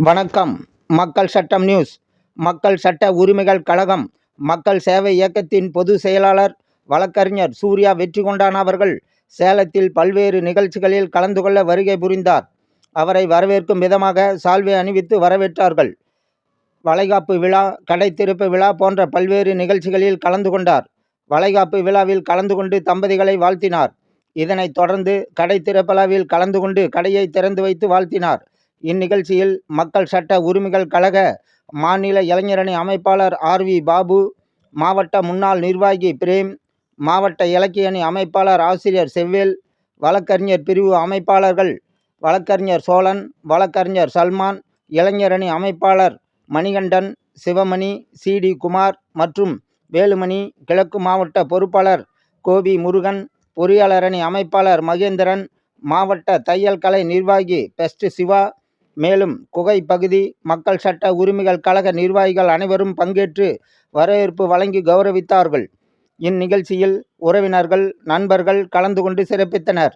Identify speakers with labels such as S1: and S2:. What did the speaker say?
S1: வணக்கம். மக்கள் சட்டம் நியூஸ். மக்கள் சட்ட உரிமைகள் கழகம். மக்கள் சேவை இயக்கத்தின் பொது செயலாளர் வழக்கறிஞர் சூர்யா வெற்றிகொண்டான் அவர்கள் சேலத்தில் பல்வேறு நிகழ்ச்சிகளில் கலந்து கொள்ள வருகை புரிந்தார். அவரை வரவேற்கும் விதமாக சால்வை அணிவித்து வரவேற்றார்கள். வளைகாப்பு விழா கடை விழா போன்ற பல்வேறு நிகழ்ச்சிகளில் கலந்து கொண்டார். வளைகாப்பு விழாவில் கலந்து கொண்டு தம்பதிகளை வாழ்த்தினார். இதனைத் தொடர்ந்து கடை திறப்பலாவில் கலந்து கொண்டு கடையை திறந்து வைத்து வாழ்த்தினார். இந்நிகழ்ச்சியில் மக்கள் சட்ட உரிமைகள் கழக மாநில இளைஞரணி அமைப்பாளர் ஆர் வி பாபு மாவட்ட முன்னாள் நிர்வாகி பிரேம் மாவட்ட இலக்கிய அணி அமைப்பாளர் ஆசிரியர் செவ்வேல் வழக்கறிஞர் பிரிவு அமைப்பாளர்கள் வழக்கறிஞர் சோழன் வழக்கறிஞர் சல்மான் இளைஞரணி அமைப்பாளர் மணிகண்டன் சிவமணி சி டி குமார் மற்றும் வேலுமணி கிழக்கு மாவட்ட பொறுப்பாளர் கோபி முருகன் பொறியாளரணி அமைப்பாளர் மகேந்திரன் மாவட்ட தையல் கலை நிர்வாகி பெஸ்ட் சிவா மேலும் குகை பகுதி மக்கள் சட்ட உரிமைகள் கழக நிர்வாகிகள் அனைவரும் பங்கேற்று வரவேற்பு வழங்கி கௌரவித்தார்கள். இந்நிகழ்ச்சியில் உறவினர்கள் நண்பர்கள் கலந்து கொண்டு சிறப்பித்தனர்.